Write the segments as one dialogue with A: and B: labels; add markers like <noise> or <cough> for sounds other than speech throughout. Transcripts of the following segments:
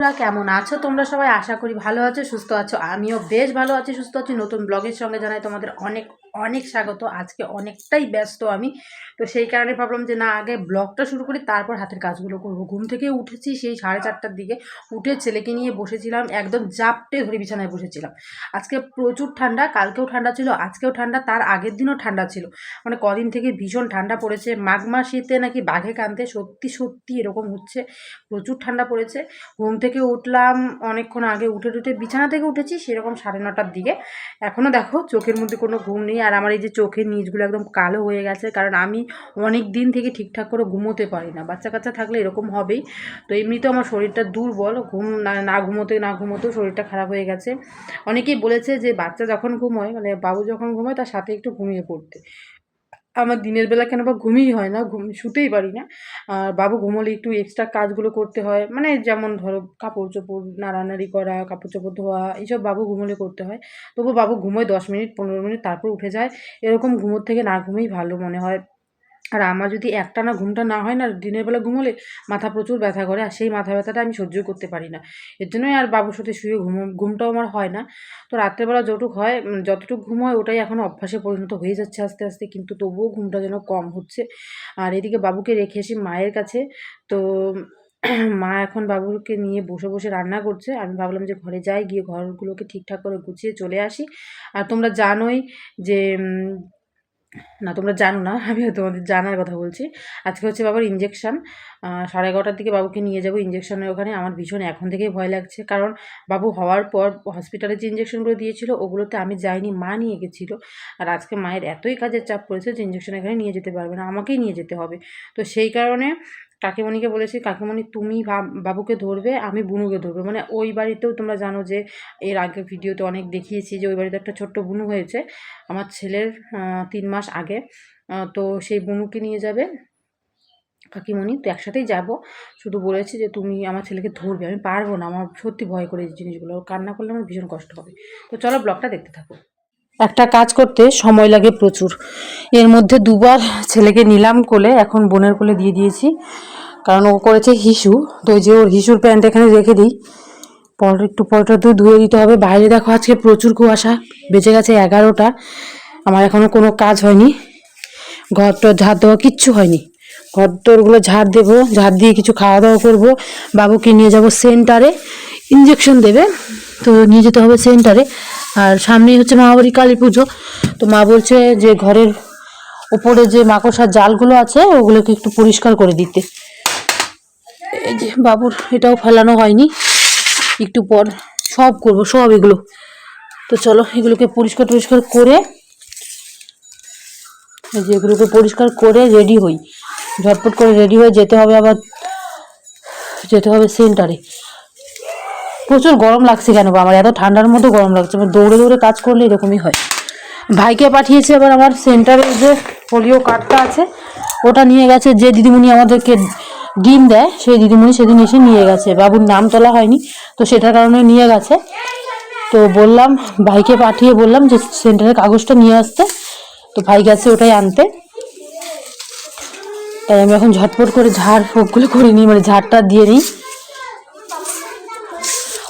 A: তোমরা কেমন আছো? তোমরা সবাই আশা করি ভালো আছো, সুস্থ আছো। আমিও বেশ ভালো আছি, সুস্থ আছি। নতুন ব্লগের সঙ্গে জানাই তোমাদের অনেক অনেক স্বাগত, আজকে অনেকটাই ব্যস্ত আমি। তো সেই কারণে ভাবলাম যে না, আগে ব্লগটা শুরু করি, তারপর হাতের কাজগুলো করব। ঘুম থেকে উঠেছি সেই সাড়ে চারটার দিকে, উঠে ছেলেকে নিয়ে বসেছিলাম, একদম জাপটে ধরে বিছানায় বসেছিলাম। আজকে প্রচুর ঠান্ডা, কালকেও ঠান্ডা ছিল, আজকেও ঠান্ডা, তার আগের দিনও ঠান্ডা ছিল। মানে কদিন থেকে ভীষণ ঠান্ডা পড়েছে মাঘ মাসিতে নাকি বাঘে কানতে সত্যি সত্যি এরকম হচ্ছে, প্রচুর ঠান্ডা পড়েছে। ঘুম থেকে উঠলাম, অনেকক্ষণ আগে উঠে উঠে বিছানা থেকে উঠেছি, সেরকম সাড়ে নটার দিকে। এখনও দেখো, চোখের মধ্যে কোনো ঘুম নেই আর আমার এই যে চোখের নিচগুলো একদম কালো হয়ে গেছে, কারণ আমি অনেক দিন থেকে ঠিকঠাক করে ঘুমোতে পারি না। বাচ্চা কাচ্চা থাকলে এরকম হবেই। তো এমনিতেও আমার শরীরটা দুর্বল, ঘুম না ঘুমোতে, না ঘুমোতেও শরীরটা খারাপ হয়ে গেছে। অনেকেই বলেছে যে বাচ্চা যখন ঘুমোয় মানে বাবু যখন ঘুমোয় তার সাথে একটু ঘুমিয়ে পড়তে। আমার দিনের বেলা কেন বা ঘুমই হয় না, ঘুম শুতেই পারি না। আর বাবু ঘুমোলে একটু এক্সট্রা কাজগুলো করতে হয় মানে যেমন ধরো কাপড় চোপড় নাড়ানাড়ি করা, কাপড় চোপড় ধোয়া, এইসব বাবু ঘুমোলে করতে হয়। তবু বাবু ঘুমোয় দশ মিনিট, পনেরো মিনিট তারপর উঠে যায়। এরকম ঘুমোর থেকে না ঘুমেই ভালো মনে হয়। আর আমার যদি একটা না ঘুমটা না হয় না, দিনের বেলা ঘুমোলে মাথা প্রচুর ব্যথা করে আর সেই মাথা ব্যথাটা আমি সহ্য করতে পারি না। এর জন্যই আর বাবুর সাথে শুয়ে ঘুম, ঘুমটাও আমার হয় না। তো রাত্রেবেলা যতটুকু হয় যতটুকু ঘুম হয় ওটাই এখন অভ্যাসে পরিণত হয়ে যাচ্ছে আস্তে আস্তে, কিন্তু তবুও ঘুমটা যেন কম হচ্ছে। আর এদিকে বাবুকে রেখে এসি মায়ের কাছে, তো মা এখন বাবুকে নিয়ে বসে বসে রান্না করছে। আমি ভাবলাম যে ঘরে যাই, গিয়ে ঘরগুলোকে ঠিকঠাক করে গুছিয়ে চলে আসি। আর তোমরা জানোই যে না, তোমরা জানো না <laughs> আমি তোমাদের জানার কথা বলছি। আজকে হচ্ছে বাবার ইঞ্জেকশান সাড়ে এগারোটার দিকে বাবুকে নিয়ে যাব ইঞ্জেকশানের ওখানে। আমার ভীষণ এখন থেকেই ভয় লাগছে, কারণ বাবু হওয়ার পর হসপিটালে যে ইঞ্জেকশনগুলো দিয়েছিল, ওগুলোতে আমি যাইনি, মা নিয়ে গেছিল। আর আজকে মায়ের এতই কাজের চাপ পড়েছে যে ইঞ্জেকশন এখানে নিয়ে যেতে পারবে না, আমাকেই নিয়ে যেতে হবে। তো সেই কারণে কাকিমণিকে বলেছি, কাকিমণি, তুমি বাবুকে ধরবে, আমি বুনুকে ধরবো। মানে ওই বাড়িতেও তোমরা জানো যে এর আগে ভিডিওতে অনেক দেখিয়েছি যে ওই বাড়িতে একটা ছোট্ট বুনু হয়েছে, আমার ছেলের তিন মাস আগে। তো সেই বুনুকে নিয়ে যাবে কাকিমণি, তো একসাথেই যাব। শুধু বলেছি যে, তুমি আমার ছেলেকে ধরবে, আমি পারব না, আমার সত্যি ভয় করে এই জিনিসগুলো। কান্না করলে আমার ভীষণ কষ্ট হবে। তো চলো ব্লগটা দেখতে থাকো। একটা কাজ করতে সময় লাগে প্রচুর। এর মধ্যে দুবার ছেলেকে নিলাম কোলে, এখন বোনের কোলে দিয়ে দিয়েছি। কারণ ও করেছে হিসু, তো ওই যে ওর হিসুর প্যান্ট এখানে রেখে দিই। পর একটু পরটা তো ধুয়ে দিতে হবে। বাইরে দেখো আজকে প্রচুর কুয়াশা বেঁচে গেছে এগারোটা। আমার এখনও কোনো কাজ হয়নি। ঘর টর ঝাড় দেওয়া কিচ্ছু হয়নি। ঘর টরগুলো ঝাড় দেবো, ঝাড় দিয়ে কিছু খাওয়া দাওয়া করব। বাবুকে নিয়ে যাব সেন্টারে। ইঞ্জেকশন দেবে। তো নিয়ে যেতে হবে সেন্টারে আর সামনেই হচ্ছে মামাবাড়ি কালী পুজো। তো মা বলছে যে ঘরের ওপরে যে মাকড়সার জালগুলো আছে, ওগুলোকে একটু পরিষ্কার করে দিতে। এই যে বাবুর, এটাও ফেলানো হয়নি। একটু পর সব করব, সব এগুলো। তো চলো, এগুলোকে পরিষ্কার টরিষ্কার করে, এই যে এগুলোকে পরিষ্কার করে রেডি হই। ঝটপট করে রেডি হয়ে যেতে হবে আবার, যেতে হবে সেন্টারে প্রচুর গরম লাগছে কেন বা আমার এত ঠান্ডার মধ্যে গরম লাগছে। আমার দৌড়ে দৌড়ে কাজ করলে এরকমই হয়। ভাইকে পাঠিয়েছে এবার আমার সেন্টারে যে পোলিও কার্ডটা আছে, ওটা নিয়ে গেছে। যে দিদিমণি আমাদেরকে ডিম দেয়, সেই দিদিমণি সেদিন এসে নিয়ে গেছে। বাবুর নাম তোলা হয়নি, তো সেটার কারণে নিয়ে গেছে। তো বললাম, ভাইকে পাঠিয়ে বললাম যে সেন্টারের কাগজটা নিয়ে আসতে। তো ভাই গেছে ওটাই আনতে। তাই আমি এখন ঝটপট করে ঝাড় ফোকগুলো করে নিই মানে ঝাড়টা দিয়ে নিই।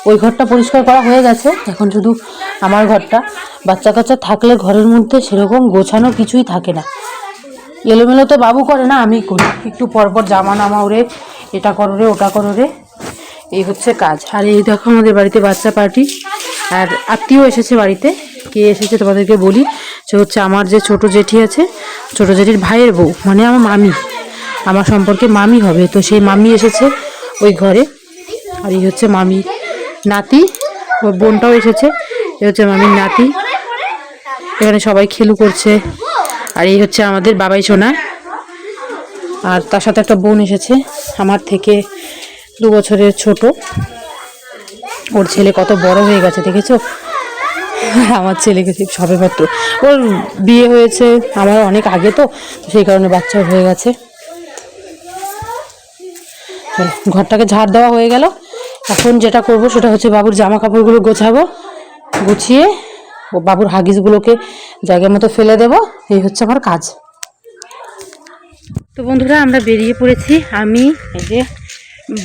A: ওই ঘরটা পরিষ্কার করা হয়ে গেছে। এখন শুধু আমার ঘরটা। বাচ্চা কাচ্চা থাকলে ঘরের মধ্যে সেরকম গোছানো কিছুই থাকে না। এলোমেলো তো বাবু করে না, আমি করি। একটু পরপর জামা নামা ওরে, এটা করো রে, ওটা করো রে। এই হচ্ছে কাজ। আর এই দেখো আমাদের বাড়িতে বাচ্চা পার্টি। আর আত্মীয় এসেছে বাড়িতে। কে এসেছে তোমাদেরকে বলি। সে হচ্ছে আমার যে ছোট জেঠি আছে, ছোট জেঠির ভাইয়ের বউ মানে আমার মামি। আমার সম্পর্কে মামি হবে। তো সেই মামি এসেছে ওই ঘরে। আর এই হচ্ছে মামির নাতি, ওর বোনটাও এসেছে। এ হচ্ছে মামির নাতি। এখানে সবাই খেলু করছে। আর এই হচ্ছে আমাদের বাবাই সোনা। আর তার সাথে একটা বোন এসেছে, আমার থেকে দু বছরের ছোট। ওর ছেলে কত বড় হয়ে গেছে, দেখেছ? আমার ছেলেকে সবে মাত্র। ওর বিয়ে হয়েছে আমার অনেক আগে তো, সেই কারণে বাচ্চা হয়ে গেছে। ঘরটাকে ঝাড় দেওয়া হয়ে গেল। এখন যেটা করব সেটা হচ্ছে বাবুর জামা কাপড়গুলো গোছাবো, গুছিয়ে ও বাবুর হাগিসগুলোকে জায়গার মতো ফেলে দেব। এই হচ্ছে আমার কাজ। তো বন্ধুরা, আমরা বেরিয়ে পড়েছি। আমি, এই যে,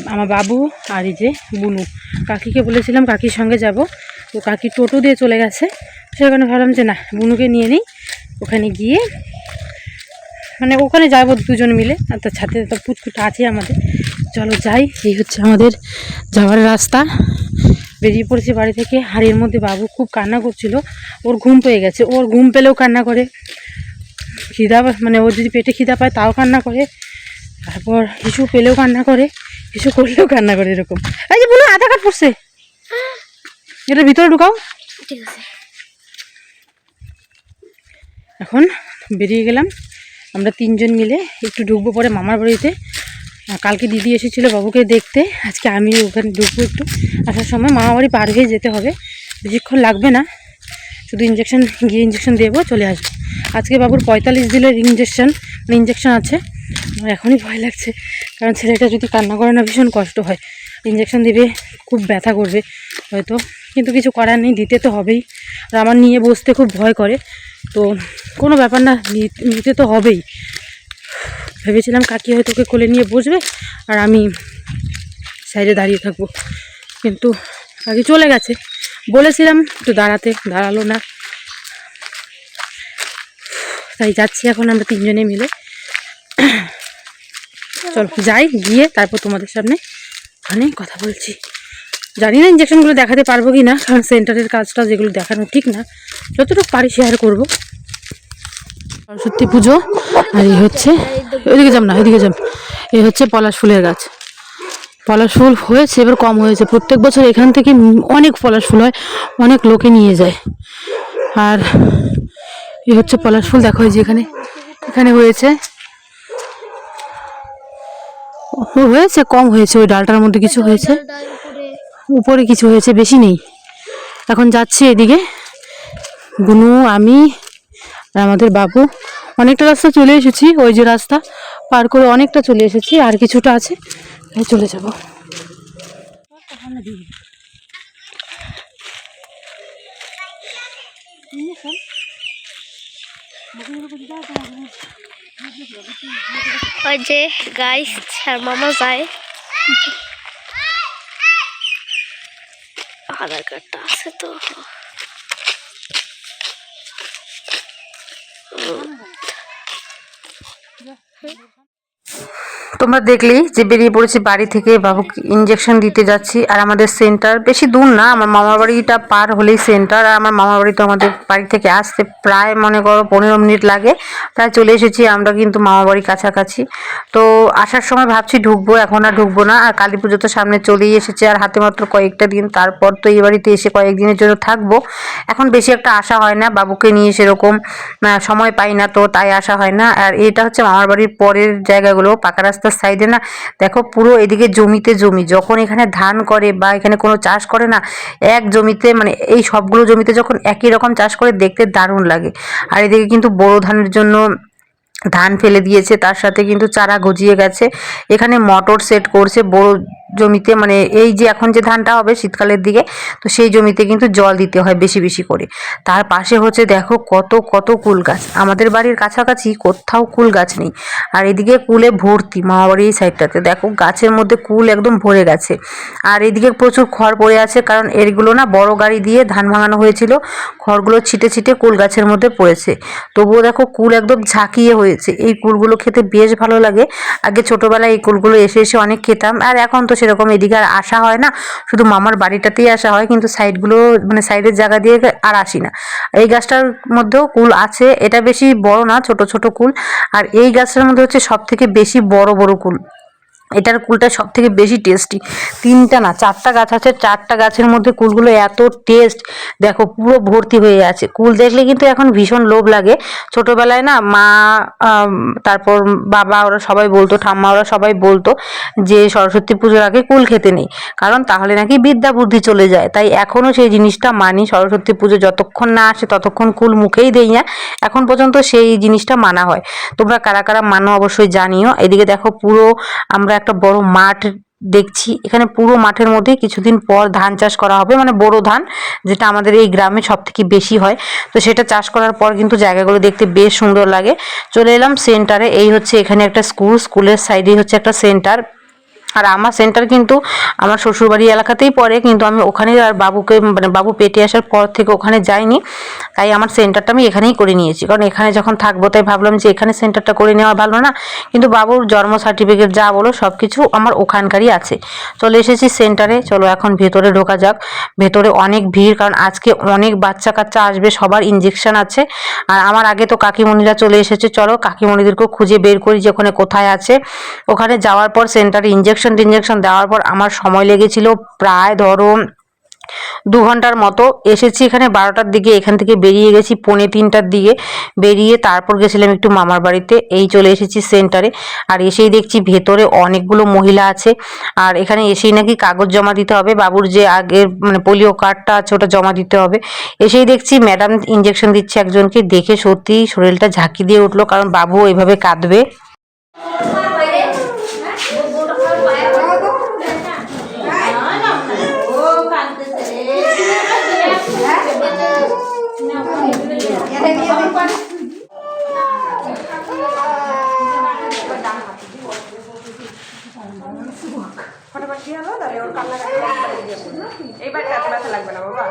A: আমার বাবু আর এই যে বুনু। কাকিকে বলেছিলাম কাকির সঙ্গে যাব। তো কাকি টোটো দিয়ে চলে গেছে। সেই কারণে ভাবলাম যে না, বুনুকে নিয়ে নিই। ওখানে গিয়ে মানে ওখানে যাব দুজন মিলে। আর তার সাথে তো পুটকুটা আছে আমাদের। চলো যাই। এই হচ্ছে আমাদের যাওয়ার রাস্তা। বেরিয়ে পড়েছে বাড়ি থেকে। আর এর মধ্যে বাবু খুব কান্না করছিল। ওর ঘুম পেয়ে গেছে। ওর ঘুম পেলেও কান্না করে। খিদা মানে ওর যদি পেটে খিদা পায় তাও কান্না করে। তারপর কিছু পেলেও কান্না করে। কিছু করলেও কান্না করে এরকম। এই যে বলো আধার কার্ড পড়ছে। এটা ভিতরে ঢুকাও।
B: ঠিক আছে।
A: এখন বেরিয়ে গেলাম। আমরা তিনজন মিলে একটু ঢুকবো পরে মামার বাড়িতে। কালকে দিদি এসেছিল বাবুকে দেখতে। আজকে আমি ওখানে ঢুকবো একটু। আসার সময় মামা বাড়ি পার হয়ে যেতে হবে। বেশিক্ষণ লাগবে না। শুধু ইঞ্জেকশন গিয়ে ইঞ্জেকশন দেবো, চলে আসব। আজকে বাবুর পঁয়তাল্লিশ দিনের ইঞ্জেকশন মানে ইঞ্জেকশন আছে। আমার এখনই ভয় লাগছে। কারণ ছেলেটা যদি কান্না করে না, ভীষণ কষ্ট হয়। ইঞ্জেকশন দিবে, খুব ব্যথা করবে, হয়তো। কিন্তু কিছু করার নেই, দিতে তো হবেই। আর আমার নিয়ে বসতে খুব ভয় করে। তো কোনো ব্যাপার না, নি- নিতে তো হবেই। ভেবেছিলাম কাকি হয়তো ওকে কোলে নিয়ে বসবে, আর আমি সাইডে দাঁড়িয়ে থাকব। কিন্তু কাকি চলে গেছে। বলেছিলাম একটু দাঁড়াতে, দাঁড়াল না। তাই যাচ্ছি এখন আমরা তিনজনে মিলে। চল, যাই, গিয়ে তারপর তোমাদের সামনে ওখানে কথা বলছি। জানি না ইঞ্জেকশনগুলো দেখাতে পারব কি না কারণ সেন্টারের কাজটা যেগুলো দেখানো ঠিক না। যতটুকু পারি শেয়ার করব। সরস্বতী পুজো, আর এই হচ্ছে ওইদিকে যাম না ওইদিকে যাম। এই হচ্ছে পলাশ ফুলের গাছ। পলাশ ফুল হয়েছে, এবার কম হয়েছে। প্রত্যেক বছর এখান থেকে অনেক পলাশ ফুল হয়, অনেক লোকে নিয়ে যায়। আর এই হচ্ছে পলাশ ফুল, দেখো যে এখানে এখানে হয়েছে। হয়েছে, কম হয়েছে, ওই ডালটার মধ্যে কিছু হয়েছে।
B: উপরে
A: কিছু হয়েছে, বেশি নেই। এখন যাচ্ছি এদিকে। বুনু আমি আর আমাদের বাবু, অনেকটা রাস্তা চলে এসেছি, ওই যে রাস্তা পার করে অনেকটা চলে এসেছি, আর কিছুটা আছে চলে যাব।
B: ওই যে গাইস আর মামা যায়। আধার কার্ডটা আছে তো। Ừ. Dạ, yeah.
A: তোমরা দেখলেই যে বেরিয়ে পড়েছি বাড়ি থেকে বাবুকে ইঞ্জেকশন দিতে যাচ্ছি। আর আমাদের সেন্টার বেশি দূর না, আমার মামার বাড়িটা পার হলেই সেন্টার আর আমার মামার বাড়ি তো আমাদের বাড়ি থেকে আসতে প্রায় মনে করো পনেরো মিনিট লাগে। প্রায় চলে এসেছি আমরা কিন্তু মামার বাড়ির কাছাকাছি। তো আসার সময় ভাবছি ঢুকবো, এখন আর ঢুকবো না। আর কালী পুজো তো সামনে চলেই এসেছে, আর হাতে মাত্র কয়েকটা দিন। তারপর তো এই বাড়িতে এসে কয়েকদিনের জন্য থাকব। এখন বেশি একটা আসা হয় না, বাবুকে নিয়ে সেরকম সময় পাই না তো, তাই আসা হয় না। আর এটা হচ্ছে মামার বাড়ির পরের জায়গাগুলো, পাকা রাস্তার সাইডে না, দেখো পুরো এদিকে জমিতে জমি, যখন এখানে ধান করে বা এখানে কোনো চাষ করে না, এক জমিতে মানে এই সবগুলো জমিতে যখন একই রকম চাষ করে দেখতে দারুণ লাগে। আর এদিকে কিন্তু বোরো ধানের জন্য ধান ফেলে দিয়েছে, তার সাথে কিন্তু চারা গজিয়ে গেছে। এখানে মটর সেট করছে বড় জমিতে মানে এই যে এখন যে ধানটা হবে শীতকালের দিকে, তো সেই জমিতে কিন্তু জল দিতে হয় বেশি বেশি করে। তার পাশে হচ্ছে দেখো কত কত কুল গাছ। আমাদের বাড়ির কাছাকাছি কোথাও কুল গাছ নেই। আর এদিকে কুলে ভর্তি মামা বাড়ির এই সাইডটাতে। দেখো গাছের মধ্যে কুল একদম ভরে গেছে। আর এদিকে প্রচুর খড় পড়ে আছে, কারণ এরগুলো না বড় গাড়ি দিয়ে ধান ভাঙানো হয়েছিল। খড়গুলো ছিটে ছিটে কুল গাছের মধ্যে পড়েছে। তবুও দেখো কুল একদম ঝাঁকিয়ে হয়েছে। এই কুলগুলো খেতে বেশ ভালো লাগে। আগে ছোটোবেলায় এই কুলগুলো এসে এসে অনেক খেতাম। আর এখন তো সেরকম এদিকে আর আসা হয় না। শুধু মামার বাড়িটাতেই আসা হয়, কিন্তু সাইডগুলো মানে সাইডের জায়গা দিয়ে আর আসি না। এই গাছটার মধ্যেও কুল আছে, এটা বেশি বড় না, ছোট ছোট কুল। আর এই গাছটার মধ্যে হচ্ছে সব থেকে বেশি বড় বড় কুল। এটার কুলটা সব থেকে বেশি টেস্টি তিনটা না, চারটা গাছ আছে, চারটা গাছের মধ্যে কুলগুলো এত টেস্ট দেখো, পুরো ভর্তি হয়ে আছে। কুল দেখলে কিন্তু এখন ভীষণ লোভ লাগে। ছোটোবেলায় না মা তারপর বাবা ওরা সবাই বলতো, ঠাম্মা ওরা সবাই বলতো যে সরস্বতী পুজোর আগে কুল খেতে নেই। কারণ তাহলে নাকি বিদ্যা বুদ্ধি চলে যায়। তাই এখনও সেই জিনিসটা মানি। সরস্বতী পুজো যতক্ষণ না আসে, ততক্ষণ কুল মুখেই দেই না। এখন পর্যন্ত সেই জিনিসটা মানা হয়। তোমরা কারা কারা মানো অবশ্যই জানিও। এদিকে দেখো পুরো আমরা একটা বড় মাঠ দেখছি। এখানে পুরো মাঠের মধ্যে কিছুদিন পর ধান চাষ করা হবে মানে বড় ধান, যেটা আমাদের এই গ্রামে সব থেকে বেশি হয়। তো সেটা চাষ করার পর কিন্তু জায়গাগুলো দেখতে বেশ সুন্দর লাগে। চলে এলাম সেন্টারে এই হচ্ছে এখানে একটা স্কুল স্কুলের সাইডেই হচ্ছে একটা সেন্টার
C: আর আমার সেন্টার কিন্তু আমার শ্বশুরবাড়ি এলাকাতেই পড়ে, কিন্তু আমি ওখানে আর বাবুকে মানে বাবু পেটে আসার পর থেকে ওখানে যাইনি। তাই আমার সেন্টারটা আমি এখানেই করে নিয়েছি। কারণ এখানে যখন থাকব, তাই ভাবলাম যে এখানে সেন্টারটা করে নেওয়া ভালো না। কিন্তু বাবুর জন্ম সার্টিফিকেট যা বলো সব কিছু আমার ওখানকারই আছে। চলে এসেছি সেন্টারে চলো এখন ভেতরে ঢোকা যাক। ভেতরে অনেক ভিড়, কারণ আজকে অনেক বাচ্চা কাচ্চা আসবে, সবার ইঞ্জেকশন আছে। আর আমার আগে তো কাকিমণিরা চলে এসেছে। চলো কাকিমণিদেরকেও খুঁজে বের করি যে ওখানে কোথায় আছে। ওখানে যাওয়ার পর সেন্টারে ইঞ্জেকশন টিঞ্জেকশন দেওয়ার পর আমার সময় লেগেছিল প্রায় ধরো দু ঘণ্টার মতো। এসেছি এখানে বারোটার দিকে, এখান থেকে বেরিয়ে গেছি পৌনে তিনটার দিকে। বেরিয়ে তারপর গেছিলাম একটু মামার বাড়িতে। এই চলে এসেছি সেন্টারে আর এসেই দেখছি ভেতরে অনেকগুলো মহিলা আছে। আর এখানে এসেই নাকি কাগজ জমা দিতে হবে। বাবুর যে আগের মানে পোলিও কার্ডটা আছে, ওটা জমা দিতে হবে। এসেই দেখছি ম্যাডাম ইঞ্জেকশন দিচ্ছে একজনকে। দেখে সত্যিই শরীরটা ঝাঁকি দিয়ে উঠল, কারণ বাবু এভাবে কাঁদবে।
D: হলো ওর লাগবে না বাবা।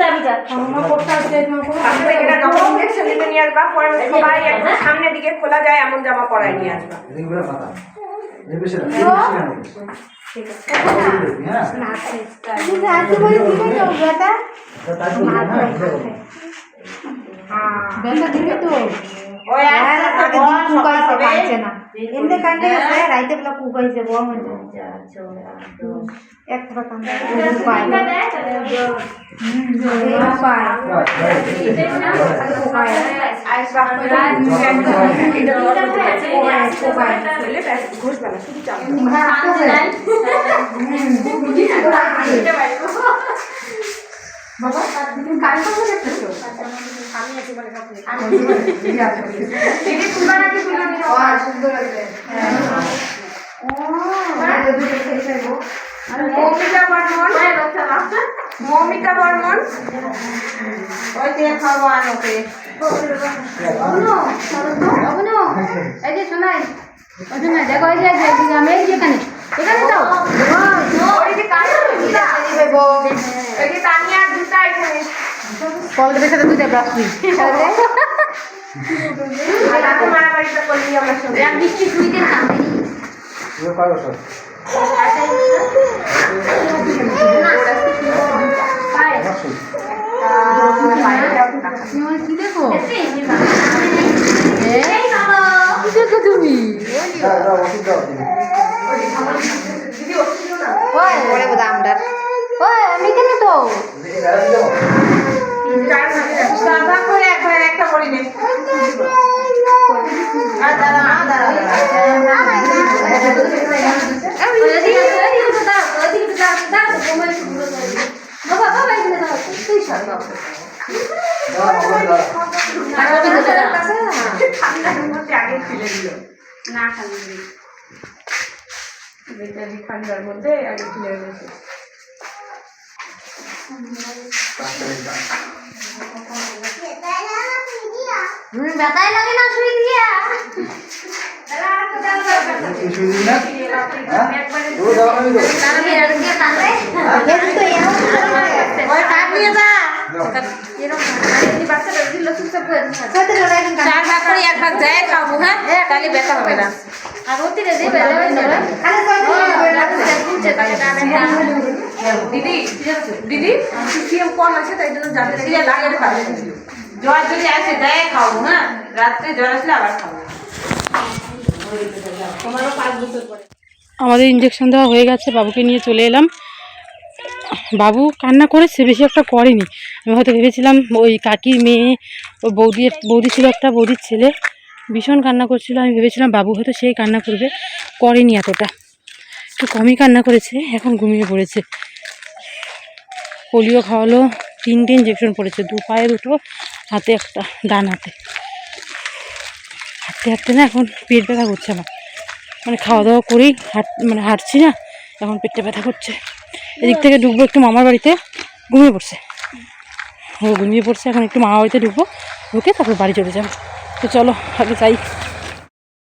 E: চাবি
D: দিকে খোলা যায় এমন জামা পরায় নিয়ে আসবা
F: এগুলো মাথা এর বেশি না এর বেশি না হ্যাঁ তাই তো হ্যাঁ
G: ব্যথা দিবে তো
D: ওই একটা
G: কান্দে আছে। বেলা
D: এটা
G: কাজ দেখতেছো
D: আমি আছি
G: ও সুন্দর আছে ও মানে দুটো খেয়ে গো।
D: মৌমিতা বর্মন। মৌমিতা বর্মন। ওই দিয়ে খাব আর ওকে।
G: অবনো অবনো। এই যে শোনাই ওই দেখো এই যে যে আমি এই যে এখানে। এখানে দাও
D: ওই যে জুতা তানিয়ার জুতা এখানে।
G: কলদের সাথে দুইটা ব্রাশ দিই তুমি ওই আমি কেন তো
F: বেড়া
D: করে একটা বড়ি নে না
F: দাও
D: ঠান্ডার মধ্যে আগে খালি বেচারি
G: ব্যথাই লাগে না শুই দিয়া।
F: হ্যাঁ?
A: চার ভাগ করে এক ভাগ যায় খাব হ্যাঁ। তাহলে ব্যথা হবে না।
D: দিদি দিদি সিএম কম আছে তাই জন্য যাতে লাগে পাবে
A: জ্বর যদি আসে যায় খাব হ্যাঁ? রাত্রে জ্বর আসলে আবার খাব আমাদের ইঞ্জেকশন দেওয়া হয়ে গেছে বাবুকে নিয়ে চলে এলাম। বাবু কান্না করেছে বেশি একটা করেনি। আমি হয়তো ভেবেছিলাম ওই কাকির মেয়ে ওই বৌদির বৌদি ছিল একটা বৌদির ছেলে। ভীষণ কান্না করছিল। আমি ভেবেছিলাম বাবু হয়তো সেই কান্না করবে। করেনি এতটা। একটু কমই কান্না করেছে, এখন ঘুমিয়ে পড়েছে। পোলিও খাওয়ালো, তিনটে ইঞ্জেকশন পড়েছে, দু পায়ে দুটো, হাতে একটা, ডান হাতে। হাঁটতে হাঁটতে না এখন পেট ব্যথা করছে আমার। মানে খাওয়া দাওয়া করেই হাঁট মানে হাঁটছি না, এখন পেটটা ব্যথা করছে। এদিক থেকে ঢুকবো একটু মামার বাড়িতে, ঘুমিয়ে পড়ছে। ও ঘুমিয়ে পড়ছে, এখন একটু মামার বাড়িতে ঢুকবো, ঢুকে তারপর বাড়ি চলে যাব। তো চলো আগে যাই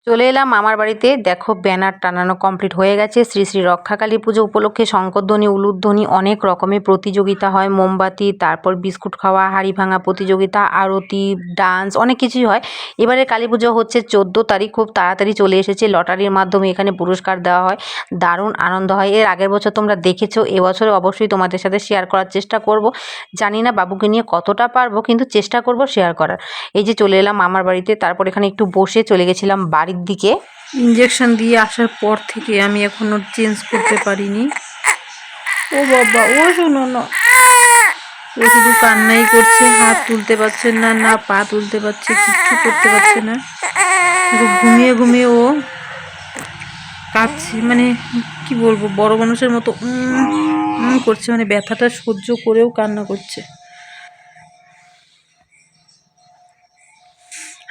C: চলে এলাম মামার বাড়িতে। দেখো ব্যানার টানানো কমপ্লিট হয়ে গেছে। শ্রী শ্রী রক্ষাকালী পুজো উপলক্ষে শঙ্করধ্বনি, উলুধ্বনি, অনেক রকমের প্রতিযোগিতা হয়। মোমবাতি, তারপর বিস্কুট খাওয়া, হাড়ি ভাঙা প্রতিযোগিতা, আরতি ডান্স অনেক কিছুই হয়। এবারে কালী পুজো হচ্ছে চোদ্দ তারিখ, খুব তাড়াতাড়ি চলে এসেছে। লটারির মাধ্যমে এখানে পুরস্কার দেওয়া হয়। দারুণ আনন্দ হয়। এর আগের বছর তোমরা দেখেছ এবছরে অবশ্যই তোমাদের সাথে শেয়ার করার চেষ্টা করব। জানি না বাবুকে নিয়ে কতটা পারব, কিন্তু চেষ্টা করব শেয়ার করার। এই যে চলে এলাম মামার বাড়িতে, তারপর এখানে একটু বসে চলে গেছিলাম বাড়ির দিকে?
A: ইঞ্জেকশন দিয়ে আসার পর থেকে আমি এখনও চেঞ্জ করতে পারিনি। ও বাবা, ও শোনো না। ও শুধু কান্নাই করছে, হাত তুলতে পারছে না না পা তুলতে পারছে, কিচ্ছু করতে পারছে না। ঘুমিয়ে ঘুমিয়ে ও কাঁদছে মানে কি বলব, বড় মানুষের মতো করছে মানে ব্যথাটা সহ্য করেও কান্না করছে।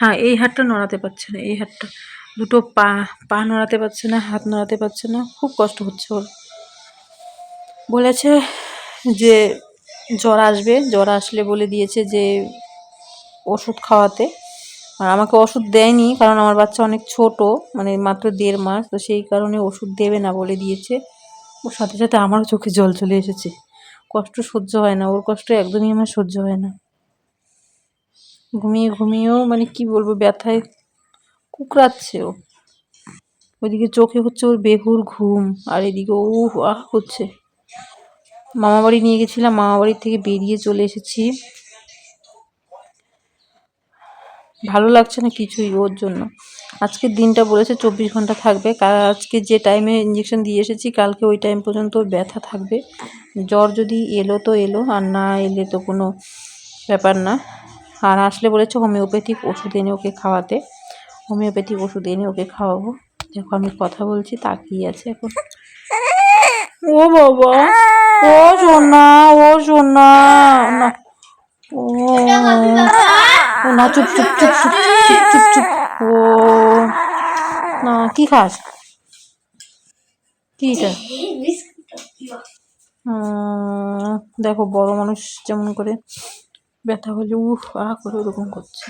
A: হ্যাঁ এই হাতটা নড়াতে পারছে না, এই হাতটা। দুটো পা পা নড়াতে পারছে না, হাত নড়াতে পারছে না, খুব কষ্ট হচ্ছে ওর। বলেছে যে জ্বর আসবে, জ্বর আসলে বলে দিয়েছে যে ওষুধ খাওয়াতে। আর আমাকে ওষুধ দেয়নি, কারণ আমার বাচ্চা অনেক ছোট মানে মাত্র দেড় মাস, তো সেই কারণে ওষুধ দেবে না বলে দিয়েছে। ওর সাথে সাথে আমারও চোখে জল চলে এসেছে। কষ্ট সহ্য হয় না, ওর কষ্ট একদমই আমার সহ্য হয় না। ঘুমিয়ে ঘুমিয়েও মানে কি বলব, ব্যথায় কুকড়াচ্ছে ও। ওইদিকে চোখে হচ্ছে ওর বেহুর ঘুম, আর এদিকে ও আহ করছে। মামা বাড়ি নিয়ে গেছিলাম, মামা বাড়ির থেকে বেরিয়ে চলে এসেছি। ভালো লাগছে না কিছুই ওর জন্য। আজকের দিনটা বলেছে চব্বিশ ঘণ্টা থাকবে। আজকে যে টাইমে ইঞ্জেকশন দিয়ে এসেছি, কালকে ওই টাইম পর্যন্ত ওর ব্যথা থাকবে। জ্বর যদি এলো তো এলো, আর না এলে তো কোনো ব্যাপার না। আর আসলে বলেছে হোমিওপ্যাথিক ওষুধ এনে ওকে খাওয়াতে। হোমিওপ্যাথিক ওষুধ এনে ওকে খাওয়াবো। দেখো আমি কথা বলছি তাকিয়ে আছে এখন। ও বাবা ও সোনা ও সোনা না ও না চুপ চুপ চুপ চুপ চুপ চুপ চুপ ও না কি খাস? কি এটা? উম, দেখো বড় মানুষ যেমন করে। ব্যথা হলে উফ আহ করে ওরকম করছে।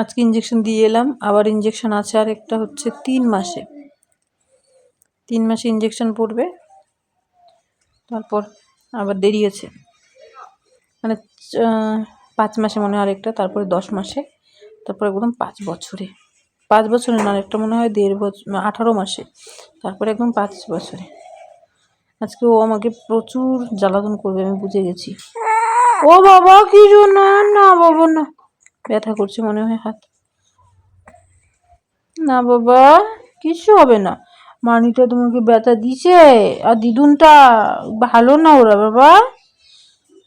A: আজকে ইঞ্জেকশন দিয়ে এলাম, আবার ইঞ্জেকশন আছে আর একটা হচ্ছে তিন মাসে। তিন মাসে ইঞ্জেকশন পড়বে, তারপর আবার দেরি আছে। মানে পাঁচ মাসে মনে হয় আরেকটা, তারপরে দশ মাসে, তারপর একদম পাঁচ বছরে। পাঁচ বছরে না, আরেকটা মনে হয় দেড় বছর আঠারো মাসে, তারপরে একদম পাঁচ বছরে। আজকে ও আমাকে প্রচুর জ্বালাতন করবে, আমি বুঝে গেছি। ও বাবা, কি না না বাবা না। ব্যথা করছে মনে হয় হাত। না বাবা কিছু হবে না। মানিটা তোমাকে ব্যথা দিছে, আর দিদুনটা ভালো না ওরা বাবা।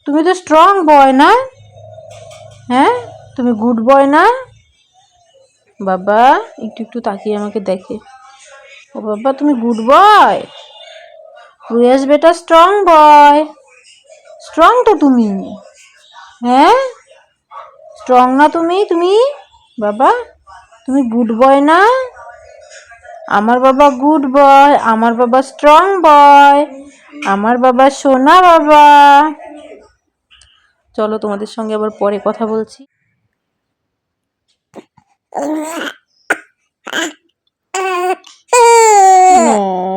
A: তুমি তো স্ট্রং বয় না? হ্যাঁ? তুমি গুড বয় না? বাবা, একটু একটু তাকিয়ে আমাকে দেখে। ও বাবা, তুমি গুড বয় ইয়েস বেটা স্ট্রং বয় স্ট্রং তো তুমি। হ্যাঁ? স্ট্রং না তুমি তুমি? বাবা তুমি গুড বয় না? আমার বাবা গুড বয় আমার বাবা স্ট্রং বয় আমার বাবা সোনা বাবা। চলো তোমাদের সঙ্গে আবার পরে কথা বলছি। <laughs>